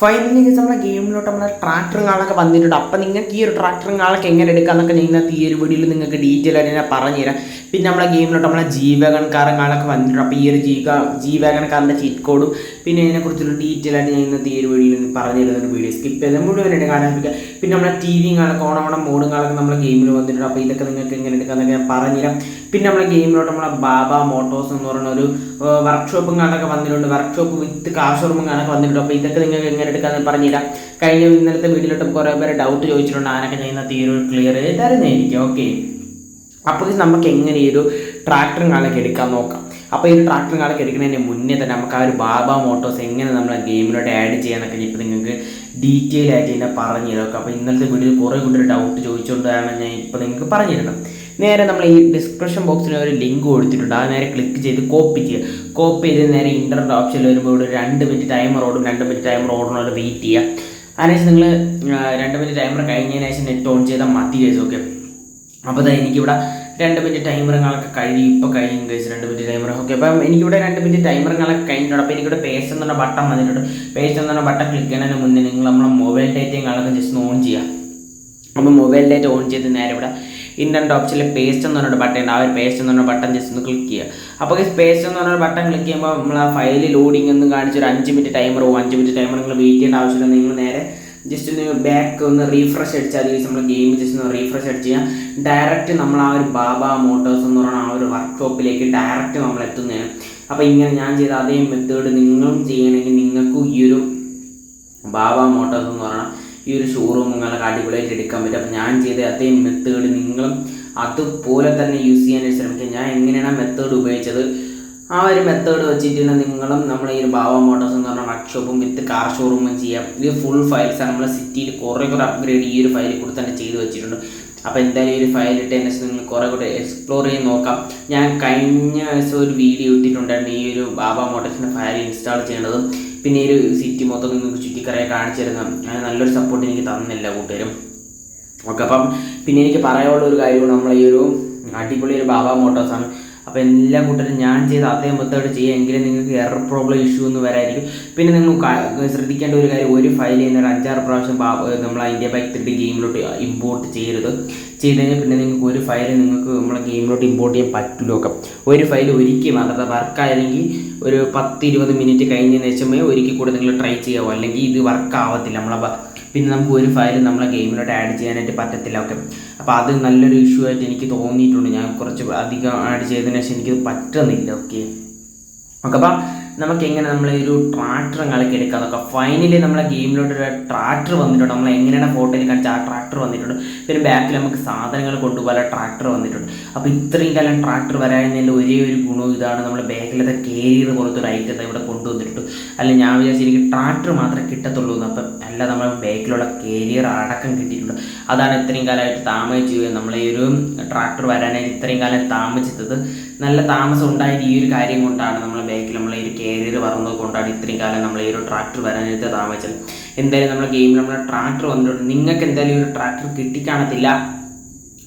Finally നമ്മളെ ഗെയിമിലോട്ട് നമ്മളെ ട്രാക്ടറും കാളൊക്കെ വന്നിട്ടുണ്ട്. അപ്പം നിങ്ങൾക്ക് ഈ ഒരു ട്രാക്ടറും കാളൊക്കെ എങ്ങനെ എടുക്കാമെന്നൊക്കെ നിങ്ങൾക്ക് ഈ ഒരു വീഡിയോയിൽ നിങ്ങൾക്ക് ഡീറ്റെയിൽ ആയിട്ട് ഞാൻ പറഞ്ഞുതരാം. പിന്നെ നമ്മളെ ഗെയിമിലോട്ട് നമ്മളെ ജീവകൺ കാറും കാണൊക്കെ വന്നിട്ടുണ്ട്. അപ്പോൾ ഈ ഒരു ജീവ ജീവകൺ ചീറ്റ് കോഡും പിന്നെ ഇതിനെക്കുറിച്ചുള്ള ഡീറ്റെയിൽ ആയിട്ട് ഞാൻ ഇന്നത്തെ ഈ ഒരു വീഡിയോയിൽ പറഞ്ഞു തരുന്ന വീഡിയോ സ്കിപ്പ് ചെയ്ത് മുഴുവനായിട്ട് കാണാൻ പിന്നെ നമ്മുടെ ടി വിയും കാണൊക്കെ ഓണോണം മോഡും കാണാൻ നമ്മൾ ഗെയിമിൽ വന്നിട്ടുണ്ട്. അപ്പോൾ ഇതൊക്കെ നിങ്ങൾക്ക് എങ്ങനെ എടുക്കാമെന്നൊക്കെ ഞാൻ പറഞ്ഞുതരാം. പിന്നെ നമ്മളെ ഗെയിമിലോട്ട് നമ്മളെ ബാബ മോട്ടോസ് എന്ന് പറയുന്ന ഒരു വർക്ക്ഷോപ്പും കാണാനൊക്കെ വന്നിട്ടുണ്ട്. വർക്ക്ഷോപ്പ് വിത്ത് കാർ ഷോറൂമും കാണൊക്കെ വന്നിട്ടുണ്ട്. അപ്പോൾ ഇതൊക്കെ നിങ്ങൾക്ക് എങ്ങനെ എടുക്കാമെന്ന് പറഞ്ഞുതരാം. കഴിഞ്ഞ ഇന്നലത്തെ വീഡിയോയിലോട്ട് കുറേ പേര് ഡൗട്ട് ചോദിച്ചിട്ടുണ്ട്. ആനൊക്കെ ഞാൻ ഇന്നത്തെ ഈ ഒരു ക്ലിയർ ചെയ്തായിരുന്നായിരിക്കും ഓക്കെ അപ്പോൾ നമുക്ക് എങ്ങനെ ഈ ഒരു ട്രാക്ടറും കാലൊക്കെ എടുക്കാൻ നോക്കാം. അപ്പോൾ ഈ ട്രാക്ടർ കാലൊക്കെ എടുക്കുന്നതിന് മുന്നേ തന്നെ നമുക്ക് ആ ഒരു ബാബ മോട്ടോസ് എങ്ങനെ നമ്മളെ ഗെയിമിലോട്ട് ആഡ് ചെയ്യാന്നൊക്കെ ഇപ്പോൾ നിങ്ങൾക്ക് ഡീറ്റെയിൽ ആയിട്ട് എന്നെ പറഞ്ഞു തരും. അപ്പോൾ ഇന്നലത്തെ വീഡിയോയിൽ കുറേ കൂടി ഡൗട്ട് ചോദിച്ചുകൊണ്ടാണ് ഞാൻ ഇപ്പോൾ നിങ്ങൾക്ക് പറഞ്ഞു തരുന്നത്. നേരെ നമ്മൾ ഈ ഡിസ്ക്രിപ്ഷൻ ബോക്സിൽ ഒരു ലിങ്ക് കൊടുത്തിട്ടുണ്ട്. അത് നേരെ ക്ലിക്ക് ചെയ്ത് കോപ്പി ചെയ്യുക. കോപ്പി ചെയ്ത് നേരെ ഇന്റർനെറ്റ് ഓപ്ഷനിൽ വരുമ്പോൾ ഒരു രണ്ട് മിനിറ്റ് ടൈമർ ഓടും. രണ്ട് മിനിറ്റ് ടൈമർ ഓടണോട് വെയിറ്റ് ചെയ്യുക. അതിനുശേഷം നിങ്ങൾ രണ്ട് മിനിറ്റ് ടൈമർ കഴിഞ്ഞതിന് ശേഷം നെറ്റ് ഓൺ ചെയ്താൽ മതി കേസ് ഓക്കെ അപ്പോൾ അതാ എനിക്കിവിടെ രണ്ട് മിനിറ്റ് ടൈമറുകളൊക്കെ കഴിഞ്ഞ് ഇപ്പോൾ കഴിയും കഴിച്ച് രണ്ട് മിനിറ്റ് ടൈമർ ഓക്കെ അപ്പം എനിക്കിവിടെ രണ്ട് മിനിറ്റ് ടൈമറുകളൊക്കെ കഴിഞ്ഞിട്ടുണ്ട്. അപ്പോൾ എനിക്കിവിടെ പേസ്റ്റ് എന്ന് പറഞ്ഞ ബട്ടൺ വന്നിട്ടുണ്ട്. പേസ്റ്റ് എന്ന് പറഞ്ഞ ബട്ടൺ ക്ലിക്ക് ചെയ്യുന്നതിന് മുന്നേ നിങ്ങൾ നമ്മളെ മൊബൈൽ ഡേറ്റയും കാണൊക്കെ ജസ്റ്റ് ഓൺ ചെയ്യുക. അപ്പോൾ മൊബൈൽ ഡേറ്റ ഓൺ ചെയ്ത് നേരെ ഇവിടെ ഇന്റർനെറ്റ് ഓപ്ഷനിൽ പേസ്റ്റ് എന്ന് പറഞ്ഞ ബട്ടൺ ഉണ്ട്. ആ ഒരു പേസ്റ്റ് എന്ന് പറഞ്ഞ ബട്ടൺ ജസ്റ്റ് ഒന്ന് ക്ലിക്ക് ചെയ്യുക. അപ്പോൾ പേസ്റ്റ് എന്ന് പറഞ്ഞ ബട്ടൺ ക്ലിക്ക് ചെയ്യുമ്പോൾ നമ്മൾ ആ ഫയൽ ലോഡിംഗ് എന്ന് കാണിച്ച് ഒരു അഞ്ച് മിനിറ്റ് ടൈമർ പോകും അഞ്ച് മിനിറ്റ് ടൈമർ നിങ്ങൾ വെയിറ്റ് ചെയ്യേണ്ട ആവശ്യമില്ല. നിങ്ങൾ നേരെ ജസ്റ്റ് ഒന്ന് ബാക്ക് ഒന്ന് റീഫ്രഷ് അടിച്ചാൽ മതി. നമ്മൾ ഗെയിം ജസ്റ്റ് ഒന്ന് റീഫ്രഷ് അടിച്ച് കഴിഞ്ഞാൽ ഡയറക്റ്റ് നമ്മൾ ആ ഒരു ബാബ മോട്ടോഴ്സ് എന്ന് പറയുന്ന ആ ഒരു വർക്ക്ഷോപ്പിലേക്ക് ഡയറക്റ്റ് നമ്മൾ എത്തുന്നതാണ് അപ്പോൾ ഇങ്ങനെ ഞാൻ ചെയ്ത അതേ മെത്തേഡ് നിങ്ങളും ചെയ്യണമെങ്കിൽ നിങ്ങൾക്കും ഈ ഒരു ബാബ മോട്ടോഴ്സ് എന്ന് പറയുന്ന ഈ ഒരു ഷോറൂം നിങ്ങൾക്ക് അടിപൊളിയായിട്ട് എടുക്കാൻ പറ്റും. അപ്പോൾ ഞാൻ ചെയ്ത അതേ മെത്തേഡ് നിങ്ങളും അതുപോലെ തന്നെ യൂസ് ചെയ്യാനായിട്ട് ശ്രമിക്കുക ഞാൻ എങ്ങനെയാണ് മെത്തേഡ് ഉപയോഗിച്ചത്? ആ ഒരു മെത്തേഡ് വെച്ചിട്ട് നിങ്ങളും നമ്മുടെ ഈ ബാബ മോട്ടോഴ്സ് എന്ന് പറഞ്ഞ വർക്ക്ഷോപ്പും വിത്ത് കാർ ഷോറൂമും ചെയ്യാം. ഇത് ഫുൾ ഫയൽസ് ആണ്. നമ്മളെ സിറ്റിയിൽ കുറേ കുറേ അപ്ഗ്രേഡ് ഈ ഒരു ഫയലിൽ കൂടി തന്നെ ചെയ്ത് വെച്ചിട്ടുണ്ട്. അപ്പോൾ എന്തായാലും ഈ ഒരു ഫയൽ ഇട്ട് എന്നെ നിങ്ങൾ കുറേ കൂടെ എക്സ്പ്ലോർ ചെയ്ത് നോക്കാം. ഞാൻ കഴിഞ്ഞ ദിവസം ഒരു വീഡിയോ ഇട്ടിട്ടുണ്ടായിരുന്നു ഈ ഒരു ബാബ മോട്ടോഴ്സിന്റെ ഫയൽ ഇൻസ്റ്റാൾ ചെയ്യേണ്ടതും പിന്നെ ഈ ഒരു സിറ്റി മൊത്തം നിങ്ങൾക്ക് ചുറ്റിക്കറയെ കാണിച്ചു തരുന്ന അങ്ങനെ നല്ലൊരു സപ്പോർട്ട് എനിക്ക് തന്നില്ല കൂട്ടുകാരും. ഓക്കെ അപ്പം പിന്നെ എനിക്ക് പറയാനുള്ള ഒരു കാര്യമാണ് നമ്മൾ ഈ ഒരു അടിപൊളി ഒരു ബാബ മോട്ടോഴ്സാണ് അപ്പോൾ എല്ലാ കൂട്ടരും ഞാൻ ചെയ്ത അതേ മെത്തേഡ് ചെയ്യുക നിങ്ങൾക്ക് എറർ പ്രോബ്ലം ഇഷ്യൂ ഒന്നും വരായിരിക്കും പിന്നെ നിങ്ങൾ ശ്രദ്ധിക്കേണ്ട ഒരു കാര്യം ഒരു ഫയൽ ചെയ്യുന്ന ഒരു അഞ്ചാറ് പ്രാവശ്യം നമ്മൾ ഇന്ത്യ ബൈക്ക് ത്രീ ഗെയിമിലോട്ട് ഇമ്പോർട്ട് ചെയ്യരുത്. ചെയ്ത് കഴിഞ്ഞാൽ പിന്നെ നിങ്ങൾക്ക് ഒരു ഫയൽ നിങ്ങൾക്ക് നമ്മളെ ഗെയിമിലോട്ട് ഇമ്പോർട്ട് ചെയ്യാൻ പറ്റില്ല ഒക്കെ ഒരു ഫയൽ ഒരിക്കൽ മാത്രം വർക്കായില്ലെങ്കിൽ ഒരു പത്ത് ഇരുപത് മിനിറ്റ് കഴിഞ്ഞതിന് ശേഷമേ ഒരിക്കൽ കൂടെ നിങ്ങൾ ട്രൈ ചെയ്യാവോ. അല്ലെങ്കിൽ ഇത് വർക്ക് ആവത്തില്ല. നമ്മളെ പിന്നെ നമുക്ക് ഒരു ഫയൽ നമ്മളെ ഗെയിമിലോട്ട് ആഡ് ചെയ്യാനായിട്ട് പറ്റത്തില്ല ഒക്കെ അപ്പോൾ അത് നല്ലൊരു ഇഷ്യൂ ആയിട്ട് എനിക്ക് തോന്നിയിട്ടുണ്ട്. ഞാൻ കുറച്ച് അധികം ആഡ് ചെയ്തതിന് ശേഷം എനിക്കത് പറ്റുന്നില്ല ഓക്കെ ഓക്കെ അപ്പം നമുക്ക് എങ്ങനെ നമ്മൾ ഒരു ട്രാക്ടർ കളിക്ക് എടുക്കാം നോക്കാം ഫൈനലി നമ്മളെ ഗെയിമിലോട്ട് ഒരു ട്രാക്ടർ വന്നിട്ടുണ്ട്. നമ്മൾ എങ്ങനെയാണ് ഫോട്ടോയിൽ കാണിച്ച ആ ട്രാക്ടർ വന്നിട്ടുണ്ട്. പിന്നെ ബാക്കിൽ നമുക്ക് സാധനങ്ങൾ കൊണ്ടുപോകാൻ ട്രാക്ടർ വന്നിട്ടുണ്ട്. അപ്പോൾ ഇത്രയും കാലം ട്രാക്ടർ വരാതിന്റെ ഒരേ ഒരു ഗുണവും ഇതാണ് നമ്മൾ ബാക്കിലത്തെ കേരിയർ പോലത്തെ ഒരു ഐറ്റത്തെ ഇവിടെ കൊണ്ടുവന്നിട്ടുണ്ട്. അല്ല ഞാൻ വിചാരിച്ചു എനിക്ക് ട്രാക്ടർ മാത്രമേ കിട്ടത്തുള്ളൂ എന്ന്. അപ്പം അല്ല നമ്മുടെ ബാക്കിലുള്ള കേരിയർ അടക്കം കിട്ടിയിട്ടുണ്ട്. അതാണ് ഇത്രയും കാലമായിട്ട് താമസിച്ചു നമ്മൾ ഈ ഒരു ട്രാക്ടർ വരാനായിട്ട് ഇത്രയും കാലം താമസിച്ചത്. നല്ല താമസം ഉണ്ടായത് ഈ ഒരു കാര്യം കൊണ്ടാണ് നമ്മളെ ബാക്കിൽ നമ്മൾ ഈ ഒരു കരിയർ പറഞ്ഞത് കൊണ്ടാണ് ഇത്രയും കാലം നമ്മൾ ഈ ഒരു ട്രാക്ടർ വരാനായിട്ട് താമസിച്ചത്. എന്തായാലും നമ്മുടെ ഗെയിമിൽ നമ്മുടെ ട്രാക്ടർ വന്നിട്ടുണ്ട്. നിങ്ങൾക്ക് എന്തായാലും ഈ ഒരു ട്രാക്ടർ കിട്ടിക്കാണത്തില്ല.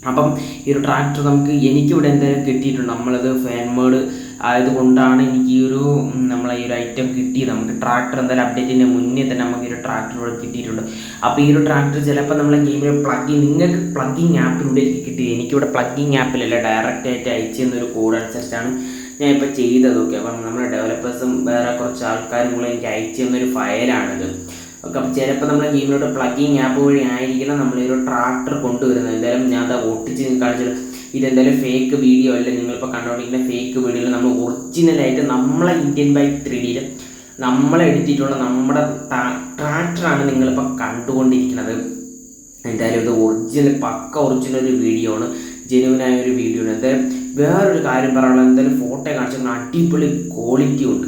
അപ്പം ഈ ഒരു ട്രാക്ടർ നമുക്ക് എനിക്കിവിടെ എന്തായാലും കിട്ടിയിട്ടുണ്ട്. നമ്മളത് ഫാൻ മോഡ് ആയതുകൊണ്ടാണ് എനിക്ക് ഈ ഒരു നമ്മളെ ഈ ഒരു ഐറ്റം കിട്ടിയത്. നമുക്ക് ട്രാക്ടർ എന്തായാലും അപ്ഡേറ്റിന്റെ മുന്നേ തന്നെ നമുക്ക് ഈ ഒരു ട്രാക്ടർ ഇവിടെ കിട്ടിയിട്ടുണ്ട്. അപ്പോൾ ഈ ഒരു ട്രാക്ടർ ചിലപ്പോൾ നമ്മളെ ഗെയിമിൽ പ്ലഗിങ് നിങ്ങൾക്ക് പ്ലഗിങ് ആപ്പിലൂടെ കിട്ടി. എനിക്കിവിടെ പ്ലഗിങ് ആപ്പിലല്ല ഡയറക്റ്റ് ആയിട്ട് അയച്ചു തന്നൊരു കോഡ് അനുസരിച്ചാണ് ഞാൻ ഇപ്പോൾ ചെയ്തതൊക്കെ അപ്പം നമ്മുടെ ഡെവലപ്പേഴ്സും വേറെ കുറച്ച് ആൾക്കാരും കൂടെ എനിക്ക് അയച്ചു തന്നൊരു ഫയലാണിത് ഓക്കെ അപ്പം ചിലപ്പോൾ നമ്മുടെ ഗെയിമിലോട്ട് പ്ലഗിങ് ആപ്പ് വഴി ആയിരിക്കണം ഒരു ട്രാക്ടർ കൊണ്ടുവരുന്നത്. എന്തായാലും ഞാൻ അത് ഒട്ടിച്ച് കാണിച്ചത്. ഇതെന്തായാലും ഫേക്ക് വീഡിയോ അല്ല? നിങ്ങളിപ്പോൾ കണ്ടുകൊണ്ടിരിക്കുന്ന ഫേക്ക് വീഡിയോയിൽ നമ്മൾ ഒറിജിനലായിട്ട് നമ്മളെ ഇന്ത്യൻ ബൈക്ക് ത്രീ ഡിയിൽ നമ്മളെ എടുത്തിട്ടുള്ള നമ്മുടെ ട്രാക്ടറാണ് നിങ്ങളിപ്പോൾ കണ്ടുകൊണ്ടിരിക്കുന്നത്. എന്തായാലും ഇത് ഒറിജിനൽ പക്ക ഒറിജിനൽ ഒരു വീഡിയോ ആണ്. ജെനുവിനായ ഒരു വീഡിയോ ആണ്. എന്തായാലും വേറൊരു കാര്യം പറയാനുള്ളത് എന്തായാലും ഫോട്ടോ കാണിച്ചാൽ അടിപൊളി ക്വാളിറ്റി ഉണ്ട്.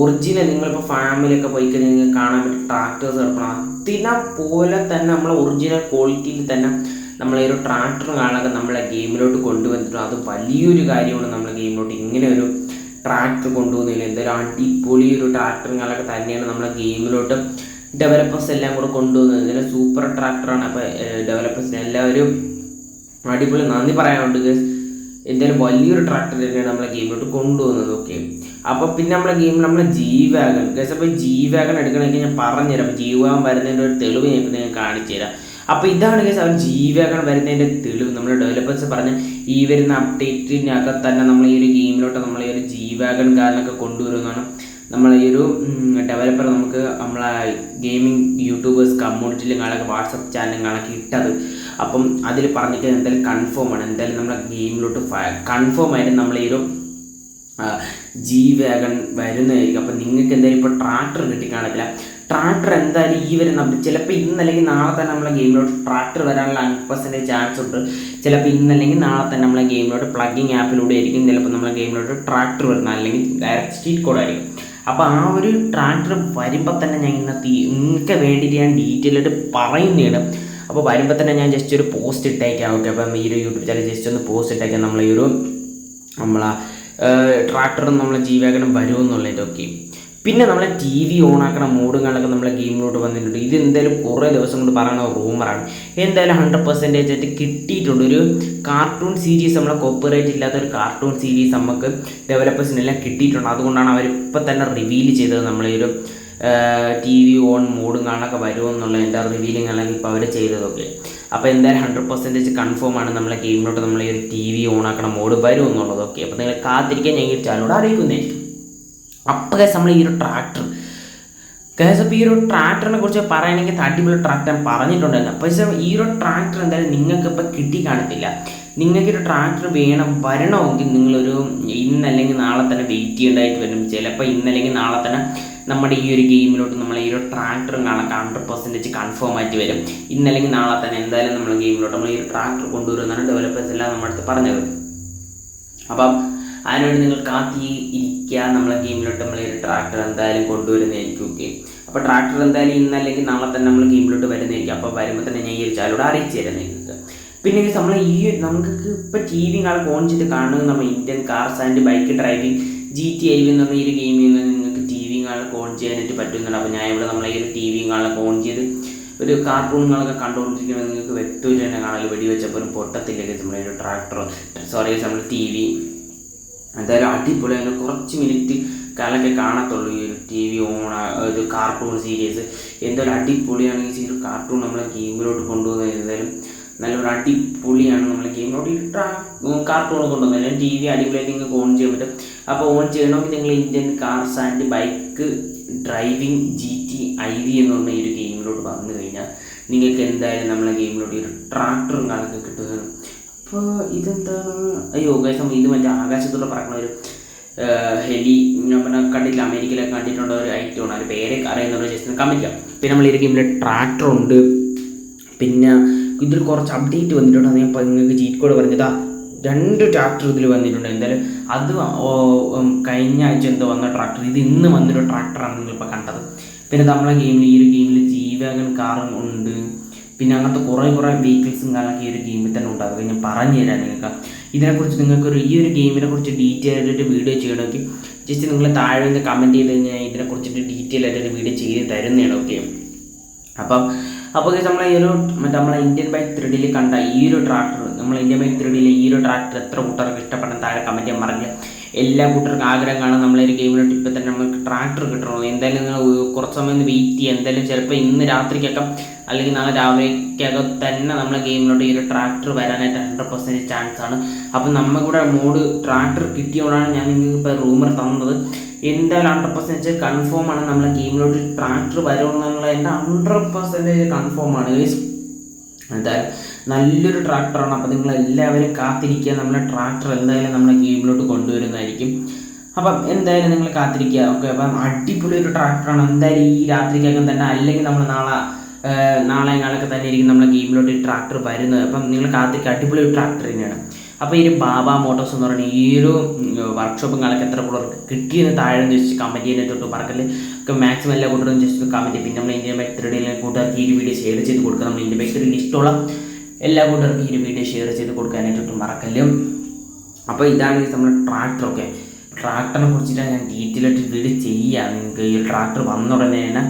ഒറിജിനൽ നിങ്ങളിപ്പോൾ ഫാമിലിയൊക്കെ പോയി കഴിഞ്ഞാൽ കാണാൻ പറ്റും ട്രാക്ടേഴ്സ് കിടക്കണം അതിനെ പോലെ തന്നെ നമ്മൾ ഒറിജിനൽ ക്വാളിറ്റിയിൽ തന്നെ നമ്മളെ ഒരു ട്രാക്ടർ കാണാതെ നമ്മളെ ഗെയിമിലോട്ട് കൊണ്ടുവന്നിട്ടുണ്ട് അത് വലിയൊരു കാര്യമാണ് നമ്മളെ ഗെയിമിലോട്ട് ഇങ്ങനെ ഒരു ട്രാക്ടർ കൊണ്ടുപോകുന്നില്ല എന്തായാലും അടിപൊളി ഒരു ട്രാക്ടറുകളൊക്കെ തന്നെയാണ് നമ്മളെ ഗെയിമിലോട്ട് ഡെവലപ്പേഴ്സ് എല്ലാം കൂടെ കൊണ്ടുവന്നത്. ഇതിന്റെ സൂപ്പർ ട്രാക്ടറാണ് അപ്പോൾ ഡെവലപ്പേഴ്സിന് എല്ലാവരും അടിപൊളി. നന്ദി പറയാനുണ്ട്. എന്തായാലും വലിയൊരു ട്രാക്ടർ തന്നെയാണ് നമ്മളെ ഗെയിമിലോട്ട് കൊണ്ടുവന്നത്. ഓക്കെ അപ്പോൾ പിന്നെ നമ്മളെ ഗെയിമിൽ നമ്മളെ ജീവാഗൺ ഗസ് അപ്പോൾ ജീവാഗൺ എടുക്കണമെങ്കിൽ ഞാൻ പറഞ്ഞുതരാം. അപ്പോൾ ജീവാഗൺ വരുന്നതിന്റെ ഒരു തെളിവ് ഞാൻ ഇപ്പം ഞാൻ കാണിച്ചു തരാം അപ്പോൾ ഇതാണ് കേസ് അവർ ജീവിയാക്കാൻ വരുന്നതിന്റെ തെളിവ്. നമ്മുടെ ഡെവലപ്പേഴ്സ് പറഞ്ഞ ഈ വരുന്ന അപ്ഡേറ്റിനകത്ത് തന്നെ നമ്മൾ ഈ ഒരു ഗെയിമിലോട്ട് നമ്മൾ ഈ ഒരു ജീവാഗൺ കാരനൊക്കെ കൊണ്ടുവരുമെന്നാണ് നമ്മൾ ഈ ഒരു ഡെവലപ്പർ നമുക്ക് നമ്മളെ ഗെയിമിംഗ് യൂട്യൂബേഴ്സ് കമ്മ്യൂണിറ്റിയിലും കാണാൻ വാട്സപ്പ് ചാനലും കാണാൻ ഇട്ടത്. അപ്പം അതിൽ പറഞ്ഞിട്ട് എന്തായാലും കൺഫേം ആണ്. എന്തായാലും നമ്മളെ ഗെയിമിലോട്ട് കൺഫേം ആയിട്ട് നമ്മൾ ഈ ഒരു ജി വാഗൺ വരുന്നതായിരിക്കും. അപ്പം നിങ്ങൾക്ക് എന്തായാലും ഇപ്പോൾ ട്രാക്ടർ കിട്ടി കാണില്ല ട്രാക്ടർ എന്തായാലും ഈ വരുന്ന ചിലപ്പോൾ ഇന്നല്ലെങ്കിൽ നാളെ തന്നെ നമ്മളെ ഗെയിമിലോട്ട് ട്രാക്ടർ വരാനുള്ള ഹൺഡ്രഡ് പെർസെന്റേജ് ചാൻസ് ഉണ്ട്. ചിലപ്പോൾ ഇന്നല്ലെങ്കിൽ നാളെ തന്നെ നമ്മളെ ഗെയിമിലോട്ട് പ്ലഗിങ് ആപ്പിലൂടെ ആയിരിക്കും. ചിലപ്പോൾ നമ്മളെ ഗെയിമിലോട്ട് ട്രാക്ടർ വരുന്ന അല്ലെങ്കിൽ ഡയറക്റ്റ് സ്ട്രീറ്റ് കോഡ് ആയിരിക്കും. അപ്പോൾ ആ ഒരു ട്രാക്ടർ വരുമ്പോൾ തന്നെ ഞാൻ ഇന്നത്തെ നിങ്ങൾക്ക് വേണ്ടിയിട്ട് ഞാൻ ഡീറ്റെയിൽ ആയിട്ട് പറയുന്നതാണ്. അപ്പോൾ വരുമ്പോൾ തന്നെ ഞാൻ ജസ്റ്റ് ഒരു പോസ്റ്റ് ഇട്ടേക്കാം. ഓക്കെ അപ്പം ഈ ഒരു യൂട്യൂബ് ചാനൽ ജസ്റ്റ് ഒന്ന് പോസ്റ്റ് ഇട്ടേക്കാം. നമ്മൾ ഈ ഒരു നമ്മളെ ട്രാക്ടറും നമ്മളെ ജീവാഗണം വരുമെന്നുള്ളതൊക്കെ പിന്നെ നമ്മളെ ടി വി ഓൺ ആക്കണ മോഡുകളൊക്കെ നമ്മളെ ഗെയിമിലോട്ട് വന്നിട്ടുണ്ട്. ഇത് എന്തായാലും കുറേ ദിവസം കൊണ്ട് പറയുന്ന റൂമറാണ് എന്തായാലും ഹൺഡ്രഡ് പെർസെന്റേജ് ആയിട്ട് കിട്ടിയിട്ടുണ്ട്. ഒരു കാർട്ടൂൺ സീരീസ് നമ്മളെ കോപ്പറേറ്റ് ഇല്ലാത്ത ഒരു കാർട്ടൂൺ സീരീസ് നമുക്ക് ഡെവലപ്പേഴ്സിനെല്ലാം കിട്ടിയിട്ടുണ്ട്. അതുകൊണ്ടാണ് അവർ ഇപ്പം തന്നെ റിവീൽ ചെയ്തത് നമ്മളെ ഒരു ടി വി ഓൺ മോഡും കാണൊക്കെ വരുമെന്നുള്ള എന്റെ റിവീലിംഗ് അല്ലെങ്കിൽ ഇപ്പോൾ അവർ ചെയ്തതൊക്കെ. അപ്പോൾ എന്തായാലും ഹൺഡ്രഡ് പെർസെന്റേജ് കൺഫേം ആണ് നമ്മളെ ഗെയിമിലോട്ട് നമ്മൾ ഈ ഒരു ടി വി ഓൺ ആക്കണ മോഡ് വരും എന്നുള്ളതൊക്കെ. അപ്പോൾ നിങ്ങൾ കാത്തിരിക്കാൻ ഞാൻ ഈ ചാനലോട് അറിയിക്കുന്നതായിരിക്കും. അപ്പോൾ കേസ് നമ്മൾ ഈ ഒരു ട്രാക്ടർ കേസ് അപ്പോൾ ഈ ഒരു ട്രാക്ടറിനെ കുറിച്ച് പറയുകയാണെങ്കിൽ അടിപൊളി ട്രാക്ടർ ഞാൻ പറഞ്ഞിട്ടുണ്ടായിരുന്നു. പക്ഷേ ഈ ഒരു ട്രാക്ടർ എന്തായാലും നിങ്ങൾക്ക് ഇപ്പോൾ കിട്ടി കാണത്തില്ല. നിങ്ങൾക്ക് ഒരു ട്രാക്ടർ വേണം വരണമെങ്കിൽ നിങ്ങളൊരു ഇന്നല്ലെങ്കിൽ നാളെ തന്നെ വെയിറ്റ് ചെയ്യേണ്ടതായിട്ട് വരും. ചിലപ്പോൾ ഇന്നല്ലെങ്കിൽ നാളെ തന്നെ നമ്മുടെ ഈ ഒരു ഗെയിമിലോട്ട് നമ്മൾ ഈ ഒരു ട്രാക്ടറും കാണാൻ ഹൺഡ്രഡ് പെർസെന്റേജ് കൺഫേം ആയിട്ട് വരും. ഇന്നല്ലെങ്കിൽ നാളെ തന്നെ എന്തായാലും നമ്മൾ ഗെയിമിലോട്ട് നമ്മൾ ഈ ഒരു ട്രാക്ടർ കൊണ്ടുവരുമെന്നാണ് ഡെവലപ്പേഴ്സ് എല്ലാം നമ്മുടെ അടുത്ത് പറഞ്ഞത്. അപ്പം അതിനുവേണ്ടി നിങ്ങൾ കാത്തി ഇരിക്കുക നമ്മളെ ഗെയിമിലോട്ട് നമ്മൾ ഒരു ട്രാക്ടർ എന്തായാലും കൊണ്ടുവരുന്നതായിരിക്കും ഓക്കെ അപ്പോൾ ട്രാക്ടർ എന്തായാലും ഇന്ന് അല്ലെങ്കിൽ നാളെ തന്നെ നമ്മൾ ഗെയിമിലോട്ട് വരുന്നതായിരിക്കും. അപ്പോൾ വരുമ്പോൾ തന്നെ ഞാൻ ഈ ഒരു ചാനലോട് അറിയിച്ചു തരാം നിങ്ങൾക്ക്. പിന്നെ നമ്മൾ ഈ നമുക്ക് ഇപ്പോൾ ടി വി കാണാൻ ഓൺ ചെയ്ത് കാണുന്നത് നമ്മൾ Indian cars and bike driving G T I എന്ന് പറഞ്ഞ ഈ ഒരു ഗെയിമിൽ നിന്ന് നിങ്ങൾക്ക് ടി വി കാണാൻ ഓൺ ചെയ്യാനായിട്ട് പറ്റുന്നുണ്ട്. അപ്പോൾ ഞാൻ ഇവിടെ നമ്മളെ ഈ ഒരു ടി വി കാണാൻ ഓൺ ചെയ്ത് ഒരു കാർട്ടൂണുകളൊക്കെ കണ്ടുകൊണ്ടിരിക്കുമ്പോൾ നിങ്ങൾക്ക് വ്യക്തമായിട്ട് തന്നെ കാണാൻ വെടിവെച്ചപ്പോൾ ഒരു പൊട്ടത്തിലേക്ക് നമ്മളെ ഒരു ട്രാക്ടർ സോറി നമ്മൾ ടി വി എന്തായാലും അടിപൊളി അതിന് കുറച്ച് മിനിറ്റ് കാലൊക്കെ കാണത്തുള്ളൂ ഈ ഒരു ടി വി ഓൺ ഒരു കാർട്ടൂൺ സീരീസ് എന്തായാലും അടിപൊളിയാണ് ഈ ഒരു കാർട്ടൂൺ നമ്മളെ ഗെയിമിലോട്ട് കൊണ്ടുവന്നത് എന്തായാലും നല്ലൊരു അടിപൊളിയാണ് നമ്മളെ ഗെയിമിലോട്ട് ഈ കാർട്ടൂൺ കൊണ്ടുവന്നത് ടി വി അടിപൊളിയായിട്ട് നിങ്ങൾക്ക് ഓൺ ചെയ്യാൻ പറ്റും. അപ്പോൾ ഓൺ ചെയ്യണമെങ്കിൽ നിങ്ങൾ Indian cars and bike driving G T I V എന്ന് പറഞ്ഞ ഈ ഒരു ഗെയിമിലോട്ട് വന്നു കഴിഞ്ഞാൽ നിങ്ങൾക്ക് എന്തായാലും നമ്മളെ ഗെയിമിലോട്ട് ഈ ഒരു ട്രാക്ടറും കാലൊക്കെ കിട്ടുന്നതാണ് അപ്പോൾ ഇതെന്താണ്? അയ്യോ ഗൈസം ഇത് മറ്റേ ആകാശത്തൂടെ പറക്കുന്ന ഒരു ഹെലി ഞാൻ പറഞ്ഞാൽ കണ്ടില്ല അമേരിക്കയിലൊക്കെ കണ്ടിട്ടുള്ള ഒരു ഐറ്റമാണ് അതിന്റെ പേരെ അറിയുന്നുണ്ടോ ജസ്റ്റ് കമന്റ് ചെയ്യാം. പിന്നെ നമ്മൾ ഇരിക്കും ഇവിടെ ട്രാക്ടർ ഉണ്ട്. പിന്നെ ഇതിൽ കുറച്ച് അപ്ഡേറ്റ് വന്നിട്ടുണ്ട്. അത് ഞാൻ നിങ്ങൾക്ക് ജീറ്റ് കോഡ് പറഞ്ഞതാ രണ്ട് ട്രാക്ടർ ഇതിൽ വന്നിട്ടുണ്ട്. എന്തായാലും അത് കഴിഞ്ഞ ആഴ്ച എന്തോ വന്ന ട്രാക്ടർ ഇത് ഇന്ന് വന്നൊരു ട്രാക്ടറാണ് നിങ്ങളിപ്പോൾ കണ്ടത്. പിന്നെ നമ്മളെ ഗെയിമിൽ ഈ ഒരു ഗെയിമിൽ ജീവാഗൻ കാറും ഉണ്ട്. പിന്നെ അങ്ങനത്തെ കുറേ കുറേ വെഹിക്കിൾസും കാര്യങ്ങളൊക്കെ ഈ ഒരു ഗെയിമിൽ തന്നെ ഉണ്ട്. അതൊക്കെ ഞാൻ പറഞ്ഞു തരാം നിങ്ങൾക്ക്. ഇതിനെക്കുറിച്ച് നിങ്ങൾക്കൊരു ഈ ഒരു ഗെയിമിനെ കുറിച്ച് ഡീറ്റെയിൽ ആയിട്ട് വീഡിയോ ചെയ്യണമെങ്കിൽ ജസ്റ്റ് നിങ്ങൾ താഴെ നിന്ന് കമന്റ് ചെയ്ത് കഴിഞ്ഞാൽ ഇതിനെക്കുറിച്ചിട്ട് ഡീറ്റെയിൽ ആയിട്ടൊരു വീഡിയോ ചെയ്ത് തരുന്നതാണ് ഓക്കെ അപ്പം അപ്പോൾ നമ്മളെ ഈ ഒരു മറ്റേ നമ്മളെ ഇന്ത്യൻ ബൈക്ക് ത്രീഡിയിൽ കണ്ട ഈ ഒരു ട്രാക്ടർ നമ്മൾ ഇന്ത്യൻ ബൈക്ക് ത്രീഡിയിലെ ഈ ഒരു ട്രാക്ടർ എത്ര കൂട്ടർക്ക് ഇഷ്ടപ്പെടുന്ന താഴെ കമന്റ് ചെയ്യാൻ മറക്കില്ല. എല്ലാ കൂട്ടർക്കും ആഗ്രഹം കാണും നമ്മളൊരു ഗെയിമിലോട്ട് ഇപ്പം തന്നെ നമുക്ക് ട്രാക്ടർ കിട്ടണമെന്ന് എന്തായാലും നിങ്ങൾ കുറച്ച് സമയം വെയിറ്റ് ചെയ്യുക. എന്തായാലും ചിലപ്പോൾ ഇന്ന് രാത്രിക്കൊക്കെ അല്ലെങ്കിൽ നാളെ രാവിലേക്കൊക്കെ തന്നെ നമ്മളെ ഗെയിമിലോട്ട് ഈ ഒരു ട്രാക്ടർ വരാനായിട്ട് ഹൺഡ്രഡ് പെർസെന്റേജ് ചാൻസ് ആണ്. അപ്പം കൂടെ മോഡ് ട്രാക്ടർ കിട്ടിയോണ്ടാണ് ഞാൻ നിങ്ങൾക്ക് ഇപ്പോൾ റൂമർ തന്നത്. എന്തായാലും ഹൺഡ്രഡ് പെർസെന്റേജ് കൺഫേം ആണ് നമ്മളെ ഗെയിമിലോട്ട് ട്രാക്ടർ വരുമെന്നുള്ള എന്റെ ഹൺഡ്രഡ് പെർസെന്റേജ് കൺഫേം ആണ്. എന്തായാലും നല്ലൊരു ട്രാക്ടറാണ് അപ്പോൾ നിങ്ങൾ എല്ലാവരും കാത്തിരിക്കുക. നമ്മളെ ട്രാക്ടർ എന്തായാലും നമ്മളെ ഗെയിമിലോട്ട് കൊണ്ടുവരുന്നതായിരിക്കും. അപ്പം എന്തായാലും നിങ്ങൾ കാത്തിരിക്കുക. ഓക്കെ അപ്പം അടിപൊളി ഒരു ട്രാക്ടറാണ് എന്തായാലും ഈ രാത്രിക്കകം തന്നെ അല്ലെങ്കിൽ നമ്മൾ നാളെ നാളെ നാളൊക്കെ തന്നെ ആയിരിക്കും നമ്മളെ ഗെയിമിലോട്ട് ട്രാക്ടർ വരുന്നത്. അപ്പം നിങ്ങൾ കാത്തിരിക്കുക. അടിപൊളി ഒരു ട്രാക്ടർ തന്നെയാണ്. അപ്പോൾ ഈ ബാബ മോട്ടോസ് എന്ന് പറയുന്ന ഈ ഒരു വർക്ക്ഷോപ്പും കാലൊക്കെ എത്ര കൂടുതൽ കിട്ടിയെന്ന് താഴെ ജസ്റ്റ് കമന്റ് ചെയ്യാനായിട്ട് പറക്കൽ. ഒക്കെ മാക്സിമം എല്ലാ കൂട്ടരും ജസ്റ്റ് കമന്റ് പിന്നെ നമ്മൾ ഇന്ത്യൻ ബൈക്ക് ത്രീഡിയിലെ കൂട്ടുകാർക്ക് ഈ ഒരു വീഡിയോ ഷെയർ ചെയ്ത് കൊടുക്കുക. നമ്മൾ ഇന്ത്യൻ ബൈക്ക് ഇഷ്ടമുള്ള എല്ലാ കൂട്ടർക്കും ഈ ഒരു വീഡിയോ ഷെയർ ചെയ്ത് കൊടുക്കാനായിട്ട് മറക്കല്ലും അപ്പോൾ ഇതാണ് നമ്മുടെ ട്രാക്ടറൊക്കെ ട്രാക്ടറിനെ കുറിച്ചിട്ടാണ് ഞാൻ ഡീറ്റെയിൽ ആയിട്ട് വീഡിയോ ചെയ്യുക നിങ്ങൾക്ക് ഈ ട്രാക്ടർ വന്ന ഉടനെ തന്നെ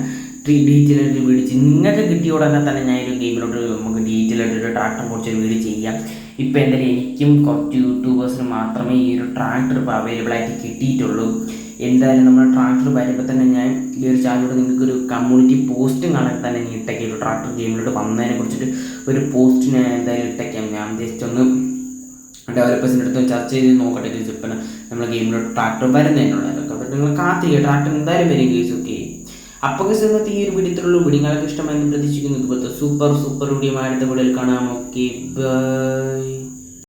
ഡീറ്റെയിൽ ആയിട്ട് വീഡിയോ നിങ്ങൾക്ക് കിട്ടിയ ഉടനെ തന്നെ ഞാൻ ഒരു ഗെയിമിലോട്ട് നമുക്ക് ഡീറ്റെയിൽ ആയിട്ട് ട്രാക്ടർ കുറിച്ച് ഒരു വീഡിയോ ചെയ്യാം. ഇപ്പോൾ എന്തായാലും എനിക്കും കുറച്ച് യൂട്യൂബേഴ്സിന് മാത്രമേ ഈ ഒരു ട്രാക്ടർ ഇപ്പോൾ അവൈലബിൾ ആയിട്ട് കിട്ടിയിട്ടുള്ളൂ. എന്തായാലും നമ്മുടെ ട്രാക്ടർ വരുമ്പോൾ തന്നെ ഞാൻ ഈ ഒരു ചാനലിലൂടെ നിങ്ങൾക്ക് ഒരു കമ്മ്യൂണിറ്റി പോസ്റ്റും കാണാൻ തന്നെ ഞാൻ ഇട്ടേക്കാം. ഒരു ട്രാക്ടർ ഗെയിമിലോട്ട് വന്നതിനെ കുറിച്ചിട്ട് ഒരു പോസ്റ്റ് ഞാൻ എന്തായാലും ഇട്ടേക്കാം. ഞാൻ ജസ്റ്റ് ഒന്ന് ഡെവലപ്പേഴ്സിന്റെ അടുത്ത് ചർച്ച ചെയ്ത് നോക്കട്ടെ കേസ് ഇപ്പം നമ്മുടെ ഗെയിമിലോട്ട് ട്രാക്ടർ വരുന്നതിനുള്ളതൊക്കെ അപ്പോൾ നിങ്ങൾ കാത്തിരിക്കുക ട്രാക്ടർ എന്തായാലും വരും കേസ് ഓക്കെ അപ്പോൾ കേസ് ഇന്നത്തെ ഈ ഒരു വീഡിയോത്തിലുള്ള വീഡിയോകളൊക്കെ ഇഷ്ടമായി പ്രതീക്ഷിക്കുന്നു. ഇതുപോലത്തെ സൂപ്പർ സൂപ്പർ വീഡിയോ അടുത്ത വീഡിയോയിൽ കാണാം. Okay bye